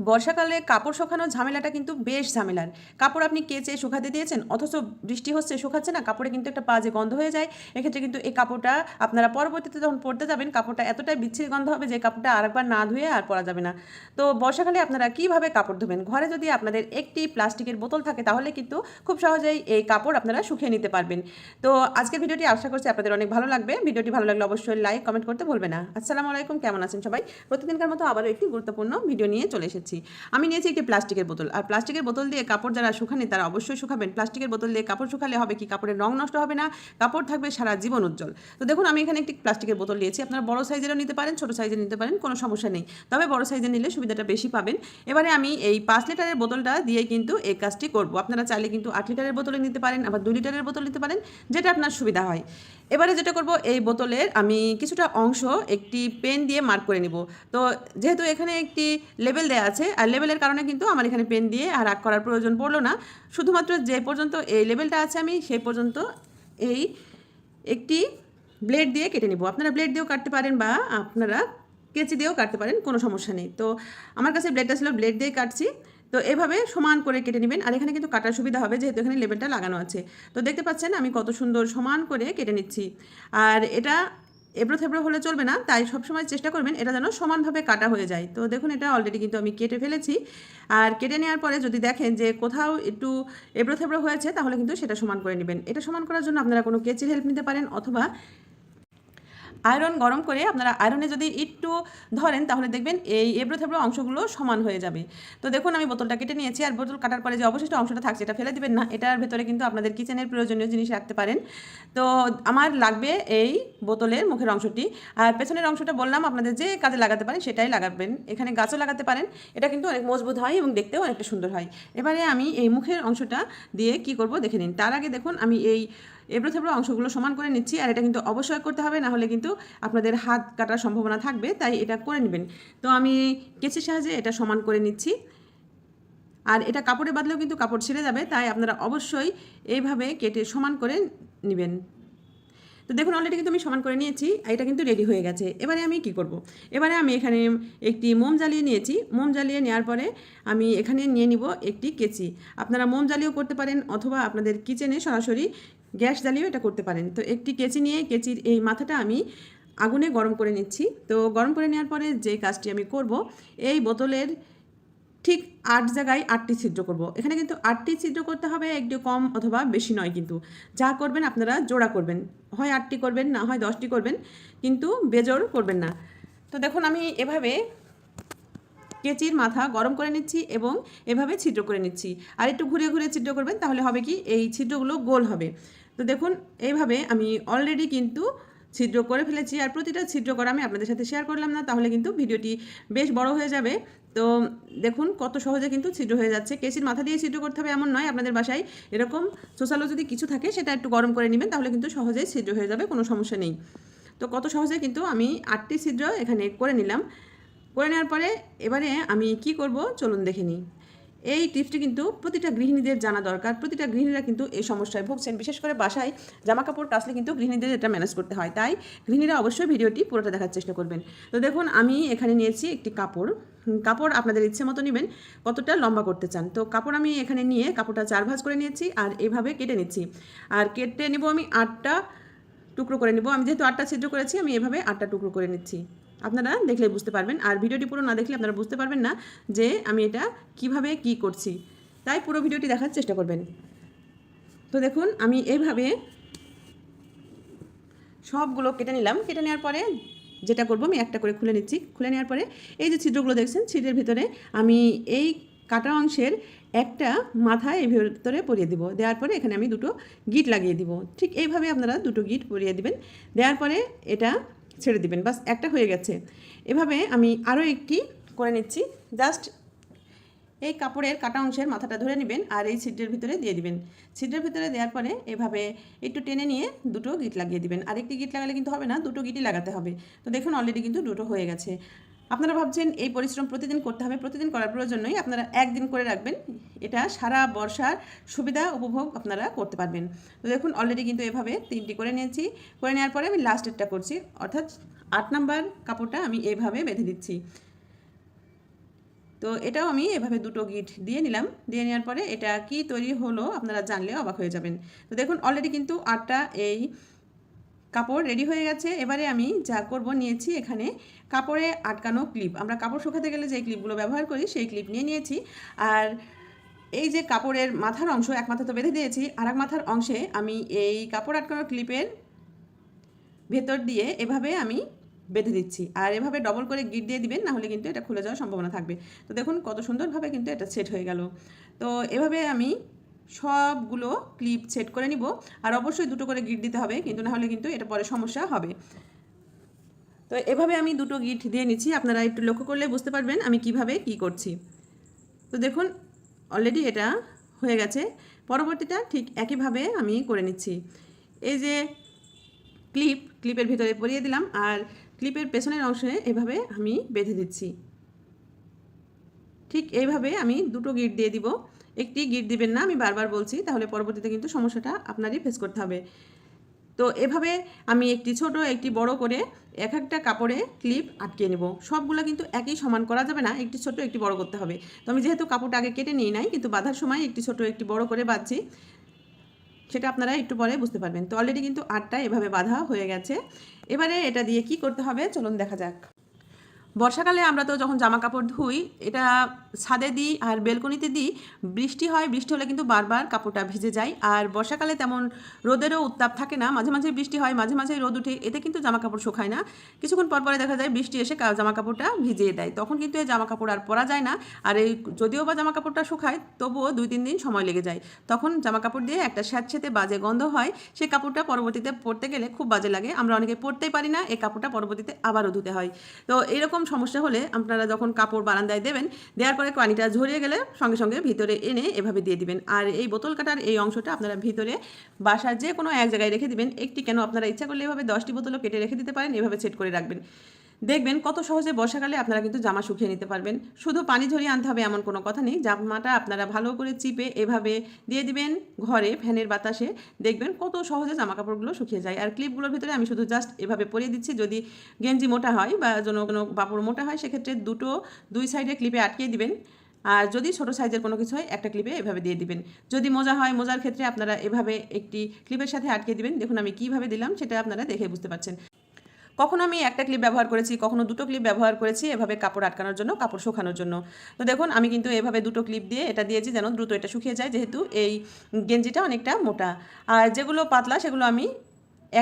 বর্ষাকালে কাপড় শুকানোর ঝামেলাটা কিন্তু বেশ ঝামেলার। কাপড় আপনি কেচে শুকাতে দিয়েছেন, অথচ বৃষ্টি হচ্ছে, শুকাচ্ছে না, কাপড়ে কিন্তু একটা বাজে গন্ধ হয়ে যায়। এক্ষেত্রে কিন্তু এই কাপড়টা আপনারা পরবর্তীতে যখন পরতে যাবেন, কাপড়টা এতটাই বিচ্ছিরি গন্ধ হবে যে কাপড়টা আরেকবার না ধুয়ে আর পরা যাবে না। তো বর্ষাকালে আপনারা কীভাবে কাপড় ধুবেন? ঘরে যদি আপনাদের একটি প্লাস্টিকের বোতল থাকে, তাহলে কিন্তু খুব সহজেই এই কাপড় আপনারা শুকিয়ে নিতে পারবেন। তো আজকের ভিডিওটি আশা করছি আপনাদের অনেক ভালো লাগবে। ভিডিওটি ভালো লাগলে অবশ্যই লাইক, কমেন্ট করতে ভুলবে না। আসসালামু আলাইকুম, কেমন আছেন সবাই? প্রতিদিনকার মতো আবারও একটি গুরুত্বপূর্ণ ভিডিও নিয়ে চলে এসেছি। আমি নিয়েছি একটি প্লাস্টিকের বোতল। আর প্লাস্টিকের বোতল দিয়ে কাপড় যারা শুকানে তারা অবশ্যই শুকাবেন। প্লাস্টিকের বোতল দিয়ে কাপড় শুকালে হবে কি? কাপড়ের রং নষ্ট হবে না। কাপড় থাকবে সারা জীবন উজ্জ্বল। তো দেখুন, আমি এখানে একটি প্লাস্টিকের বোতল নিয়েছি। আপনারা বড় সাইজেরও নিতে পারেন, ছোট সাইজের নিতে পারেন, কোনো সমস্যা নেই। তবে বড় সাইজের নিলে সুবিধাটা বেশি পাবেন। এবারে আমি এই পাঁচ লিটারের বোতলটা দিয়ে কিন্তু এই কাজটি করব। আপনারা চাইলে কিন্তু আট লিটারের বোতলে নিতে পারেন, আবার দুই লিটারের বোতল নিতে পারেন, যেটা আপনার সুবিধা হয়। এবারে যেটা করব, এই বোতলের আমি কিছুটা অংশ একটি পেন দিয়ে মার্ক করে নিব। তো যেহেতু এখানে একটি লেবেল দেওয়া আছে, আর লেবেলের কারণে কিন্তু আমার এখানে পেন দিয়ে আর রাগ করার প্রয়োজন পড়ল না। শুধুমাত্র যে পর্যন্ত এই লেবেলটা আছে আমি, সেই পর্যন্ত এই একটি ব্লেড দিয়ে কেটে নিব। আপনারা ব্লেড দিয়েও কাটতে পারেন বা আপনারা কেচি দিয়েও কাটতে পারেন, কোনো সমস্যা নেই। তো আমার কাছে ব্লেডটা ছিল ব্লেড দিয়ে কাটছি। তো এভাবে সমান করে কেটে নেবেন। আর এখানে কিন্তু কাটার সুবিধা হবে, যেহেতু এখানে লেবেলটা লাগানো আছে। তো দেখতে পাচ্ছেন আমি কত সুন্দর সমান করে কেটে নিচ্ছি। আর এটা এবড়ো থেবড়ো হলে চলবে না, তাই সবসময় চেষ্টা করবেন এটা যেন সমানভাবে কাটা হয়ে যায়। তো দেখুন, এটা অলরেডি কিন্তু আমি কেটে ফেলেছি। আর কেটে নেওয়ার পরে যদি দেখেন যে কোথাও একটু এবড়ো থেবড়ো হয়েছে, তাহলে কিন্তু সেটা সমান করে নেবেন। এটা সমান করার জন্য আপনারা কোনো কেচির হেল্প নিতে পারেন, অথবা আয়রন গরম করে আপনারা আয়রনে যদি একটু ধরেন, তাহলে দেখবেন এই এবড়ো থেবড়ো অংশগুলো সমান হয়ে যাবে। তো দেখুন, আমি বোতলটা কেটে নিয়েছি আর বোতল কাটার পরে যে অবশিষ্ট অংশটা থাকছে, এটা ফেলে দিবেন না। এটার ভেতরে কিন্তু আপনাদের কিচেনের প্রয়োজনীয় জিনিস রাখতে পারেন। তো আমার লাগবে এই বোতলের মুখের অংশটি। আর পেছনের অংশটা বললাম, আপনাদের যে কাজে লাগাতে পারেন, সেটাই লাগাবেন। এখানে গাছও লাগাতে পারেন। এটা কিন্তু অনেক মজবুত হয় এবং দেখতেও অনেকটা সুন্দর হয়। এবারে আমি এই মুখের অংশটা দিয়ে কি করব, দেখে নিন। তার আগে দেখুন, আমি এই এবড়ো থেবড়ো অংশগুলো সমান করে নিচ্ছি আর এটা কিন্তু অবশ্যই করতে হবে, না হলে কিন্তু আপনাদের হাত কাটার সম্ভাবনা থাকবে, তাই এটা করে নেবেন। তো আমি কেচির সাহায্যে এটা সমান করে নিচ্ছি। আর এটা কাপড়ে বাঁধলেও কিন্তু কাপড় ছিঁড়ে যাবে, তাই আপনারা অবশ্যই এইভাবে কেটে সমান করে নেবেন। তো দেখুন অলরেডি কিন্তু আমি সমান করে নিয়েছি এটা কিন্তু রেডি হয়ে গেছে। এবারে আমি কি করব। এবারে আমি এখানে একটি মোম জ্বালিয়ে নিয়েছি। মোম জ্বালিয়ে নেওয়ার পরে আমি এখানে নিয়ে নিব একটি কেচি। আপনারা মোম জ্বালিয়েও করতে পারেন, অথবা আপনাদের কিচেনে সরাসরি গ্যাস জ্বালিয়েও এটা করতে পারেন। তো একটি কেচি নিয়ে কেচির এই মাথাটা আমি আগুনে গরম করে নিচ্ছি। তো গরম করে নেওয়ার পরে যে কাজটি আমি করব, এই বোতলের ঠিক আট জায়গায় আটটি ছিদ্র করব। এখানে কিন্তু আটটি ছিদ্র করতে হবে, একটু কম অথবা বেশি নয় কিন্তু। যা করবেন আপনারা জোড়া করবেন। হয় আটটি করবেন, না হয় দশটি করবেন, কিন্তু বেজোর করবেন না। তো দেখুন, আমি এভাবে কেচির মাথা গরম করে নিচ্ছি এবং এভাবে ছিদ্র করে নিচ্ছি। আর একটু ঘুরে ঘুরে ছিদ্র করবেন, তাহলে হবে কি, এই ছিদ্রগুলো গোল হবে। তো দেখুন, এইভাবে আমি অলরেডি কিন্তু ছিদ্র করে ফেলেছি আর প্রতিটা ছিদ্র করা আমি আপনাদের সাথে শেয়ার করলাম না, তাহলে কিন্তু ভিডিওটি বেশ বড় হয়ে যাবে। তো দেখুন, কত সহজে কিন্তু ছিদ্র হয়ে যাচ্ছে। কেসির মাথা দিয়ে ছিদ্র করতে হবে এমন নয়, আপনাদের বাসায় এরকম সোশ্যালও যদি কিছু থাকে, সেটা একটু গরম করে নেবেন, তাহলে কিন্তু সহজেই ছিদ্র হয়ে যাবে, কোনো সমস্যা নেই। তো কত সহজে কিন্তু আমি আটটি ছিদ্র এখানে করে নিলাম। করে নেওয়ার পরে এবারে আমি কি করব? চলুন দেখে নিই। এই টিপসটি কিন্তু প্রতিটা গৃহিণীদের জানা দরকার। প্রতিটা গৃহিণীরা কিন্তু এই সমস্যায় ভুগছেন। বিশেষ করে বাসায় জামা কাপড় কাচলে কিন্তু গৃহিণীদের এটা ম্যানেজ করতে হয়। তাই গৃহিণীরা অবশ্যই ভিডিওটি পুরোটা দেখার চেষ্টা করবেন। তো দেখুন, আমি এখানে নিয়েছি একটি কাপড়। কাপড় আপনাদের ইচ্ছে মতো নেবেন, কতটা লম্বা করতে চান। তো কাপড় আমি এখানে নিয়ে কাপড়টা চার ভাঁজ করে নিয়েছি আর এভাবে কেটে নিচ্ছি। আর কেটে নেব আমি আটটা টুকরো করে নেব। আমি যেহেতু আটটা ছিদ্র করেছি, আমি এভাবে আটটা টুকরো করে নিচ্ছি। আপনারা দেখলে বুঝতে পারবেন। আর ভিডিওটি পুরো না দেখলে আপনারা বুঝতে পারবেন না যে আমি এটা কীভাবে কি করছি। তাই পুরো ভিডিওটি দেখার চেষ্টা করবেন। তো দেখুন, আমি এইভাবে সবগুলো কেটে নিলাম। কেটে নেওয়ার পরে যেটা করব, আমি একটা করে খুলে নিচ্ছি। খুলে নেওয়ার পরে এই যে ছিদ্রগুলো দেখছেন, ছিদ্রের ভিতরে আমি এই কাটা অংশের একটা মাথায় এই ভিতরে পরিয়ে দিব। দেওয়ার পরে এখানে আমি দুটো গিট লাগিয়ে দিব। ঠিক এইভাবে আপনারা দুটো গিট পরিয়ে দিবেন। দেওয়ার পরে এটা ছেড়ে দিবেন। বাস একটা হয়ে গেছে। এভাবে আমি আরও একটি করে নিচ্ছি। জাস্ট এই কাপড়ের কাটা অংশের মাথাটা ধরে নেবেন আর এই ছিদ্রের ভিতরে দিয়ে দিবেন। ছিদ্রের ভিতরে দেওয়ার পরে এভাবে একটু টেনে নিয়ে দুটো গিট লাগিয়ে দিবেন। আরেকটি গিট লাগালে কিন্তু হবে না, দুটো গিটই লাগাতে হবে। তো দেখুন অলরেডি কিন্তু দুটো হয়ে গেছে। আপনারা ভাবছেন এই পরিশ্রম প্রতিদিন করতে হবে, প্রতিদিন করার প্রয়োজন নয় আপনারা একদিন করে রাখবেন। এটা সারা বর্ষার সুবিধা, উপভোগ আপনারা করতে পারবেন। তো দেখুন অলরেডি কিন্তু এভাবে তিনটি করে নিয়েছি। করে নেওয়ার পরে আমি লাস্টেরটা করছি। অর্থাৎ আট নাম্বার কাপড়টা আমি এভাবে বেঁধে দিচ্ছি। তো এটাও আমি এভাবে দুটো গিট দিয়ে নিলাম। দিয়ে নেওয়ার পরে এটা কি তৈরি হলো আপনারা জানলে অবাক হয়ে যাবেন। তো দেখুন অলরেডি কিন্তু আটটা এই কাপড় রেডি হয়ে গেছে। এবারে আমি যা করব, নিয়েছি এখানে কাপড়ে আটকানো ক্লিপ আমরা কাপড় শুকাতে গেলে যে ক্লিপগুলো ব্যবহার করি, সেই ক্লিপ নিয়ে নিয়েছি। আর এই যে কাপড়ের মাথার অংশ, এক মাথা তো বেঁধে দিয়েছি আর এক মাথার অংশে আমি এই কাপড় আটকানো ক্লিপের ভেতর দিয়ে এভাবে আমি বেঁধে দিচ্ছি। আর এভাবে ডবল করে গিট দিয়ে দিবেন, না হলে কিন্তু এটা খুলে যাওয়ার সম্ভাবনা থাকবে। তো দেখুন কত সুন্দরভাবে কিন্তু এটা সেট হয়ে গেল। তো এভাবে আমি সবগুলো ক্লিপ সেট করে নিব। আর অবশ্যই দুটো করে গিট দিতে হবে, কিন্তু না হলে কিন্তু এটা পরে সমস্যা হবে। তো এভাবে আমি দুটো গিট দিয়ে নিচ্ছি, আপনারা একটু লক্ষ্য করলে বুঝতে পারবেন আমি কীভাবে কি করছি। তো দেখুন অলরেডি এটা হয়ে গেছে। পরবর্তীটা ঠিক একইভাবে আমি করে নিচ্ছি। এই যে ক্লিপ ক্লিপের ভিতরে পরিয়ে দিলাম, আর ক্লিপের পেছনের অংশে এভাবে আমি বেঁধে দিচ্ছি। ঠিক এইভাবে আমি দুটো গিট দিয়ে দিব। একটি গিট দিবেন না, আমি বারবার বলছি, তাহলে পরবর্তীতে কিন্তু সমস্যাটা আপনারই ফেস করতে হবে। তো এভাবে আমি একটি ছোট, একটি বড় করে এক একটা কাপড়ে ক্লিপ আটকে নেব। সবগুলো কিন্তু একই সমান করা যাবে না, একটি ছোট, একটি বড় করতে হবে। তো আমি যেহেতু কাপড়টা আগে কেটে নিই নাই, কিন্তু বাঁধার সময় একটি ছোট, একটি বড় করে বাঁধছি, সেটা আপনারা একটু পরে বুঝতে পারবেন। তো অলরেডি কিন্তু আটটা এভাবে বাঁধা হয়ে গেছে। এবারে এটা দিয়ে কি করতে হবে? চলুন দেখা যাক। বর্ষাকালে আমরা তো যখন জামা কাপড় ধুই, এটা ছাদে দিই আর বেলকনিতে দিই, বৃষ্টি হয়, বৃষ্টি হলে কিন্তু বারবার কাপড়টা ভিজে যায়। আর বর্ষাকালে তেমন রোদেরও উত্তাপ থাকে না, মাঝে মাঝে বৃষ্টি হয়, মাঝে মাঝে রোদ উঠে, এতে কিন্তু জামা কাপড় শুকায় না। কিছুক্ষণ পর পরে দেখা যায় বৃষ্টি এসে জামা কাপড়টা ভিজিয়ে দেয়। তখন কিন্তু এই জামা কাপড় আর পরা যায় না। আর এই যদিও বা জামা কাপড়টা শুকায়, তবুও দুই তিন দিন সময় লেগে যায়। তখন জামা কাপড় দিয়ে একটা স্যাঁতসেঁতে বাজে গন্ধ হয়। সেই কাপড়টা পরবর্তীতে পরতে গেলে খুব বাজে লাগে। আমরা অনেকে পরতেই পারি না এই কাপড়টা পরবর্তীতে আবারও ধুতে হয়। তো এরকম সমস্যা হলে আপনারা যখন কাপড় বারান্দায় দেবেন, দেওয়ার পরে পানিটা ঝরিয়ে গেলে সঙ্গে সঙ্গে ভিতরে এনে এভাবে দিয়ে দিবেন। আর এই বোতল কাটার এই অংশটা আপনারা ভিতরে বাসার যে কোনো এক জায়গায় রেখে দিবেন। একটি কেন আপনারা ইচ্ছা করলে এভাবে দশটি বোতলও কেটে রেখে দিতে পারেন, এভাবে সেট করে রাখবেন। দেখবেন কত সহজে বর্ষাকালে আপনারা কিন্তু জামা শুকিয়ে নিতে পারবেন। শুধু পানি ঝরিয়ে আনতে হবে এমন কোনো কথা নেই। জামাটা আপনারা ভালো করে চিপে এভাবে দিয়ে দিবেন ঘরে ফ্যানের বাতাসে। দেখবেন কত সহজে জামা কাপড়গুলো শুকিয়ে যায়। আর ক্লিপগুলোর ভিতরে আমি শুধু জাস্ট এভাবে পরিয়ে দিচ্ছি। যদি গেঞ্জি মোটা হয় বা যেন কোনো কাপড় মোটা হয়, সেক্ষেত্রে দুটো দুই সাইডে ক্লিপে আটকিয়ে দিবেন। আর যদি ছোট সাইজের কোনো কিছু হয়, একটা ক্লিপে এভাবে দিয়ে দিবেন। যদি মোজা হয়, মোজার ক্ষেত্রে আপনারা এভাবে একটি ক্লিপের সাথে আটকে দিবেন। দেখুন আমি কীভাবে দিলাম, সেটা আপনারা দেখে বুঝতে পারছেন। কখনো আমি একটা ক্লিপ ব্যবহার করেছি, কখনো দুটো ক্লিপ ব্যবহার করেছি এভাবে কাপড় আটকানোর জন্য, কাপড় শুকানোর জন্য। তো দেখুন, আমি কিন্তু এভাবে দুটো ক্লিপ দিয়ে এটা দিয়েছি যেন দ্রুত এটা শুকিয়ে যায়, যেহেতু এই গেঞ্জিটা অনেকটা মোটা। আর যেগুলো পাতলা, সেগুলো আমি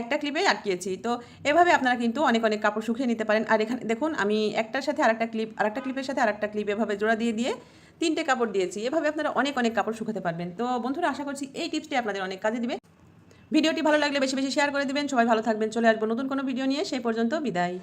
একটা ক্লিপে আটকিয়েছি। তো এভাবে আপনারা কিন্তু অনেক অনেক কাপড় শুকিয়ে নিতে পারেন। আর এখানে দেখুন, আমি একটার সাথে আরেকটা ক্লিপ আরেকটা ক্লিপের সাথে আরেকটা ক্লিপ এভাবে জোড়া দিয়ে দিয়ে তিনটে কাপড় দিয়েছি। এভাবে আপনারা অনেক অনেক কাপড় শুকাতে পারবেন। তো বন্ধুরা, আশা করছি এই টিপসটি আপনাদের অনেক কাজে দিবে। ভিডিওটি ভালো লাগলে বেশি বেশি শেয়ার করে দিবেন। সবাই ভালো থাকবেন। চলে আসব নতুন কোনো ভিডিও নিয়ে। সেই পর্যন্ত বিদায়।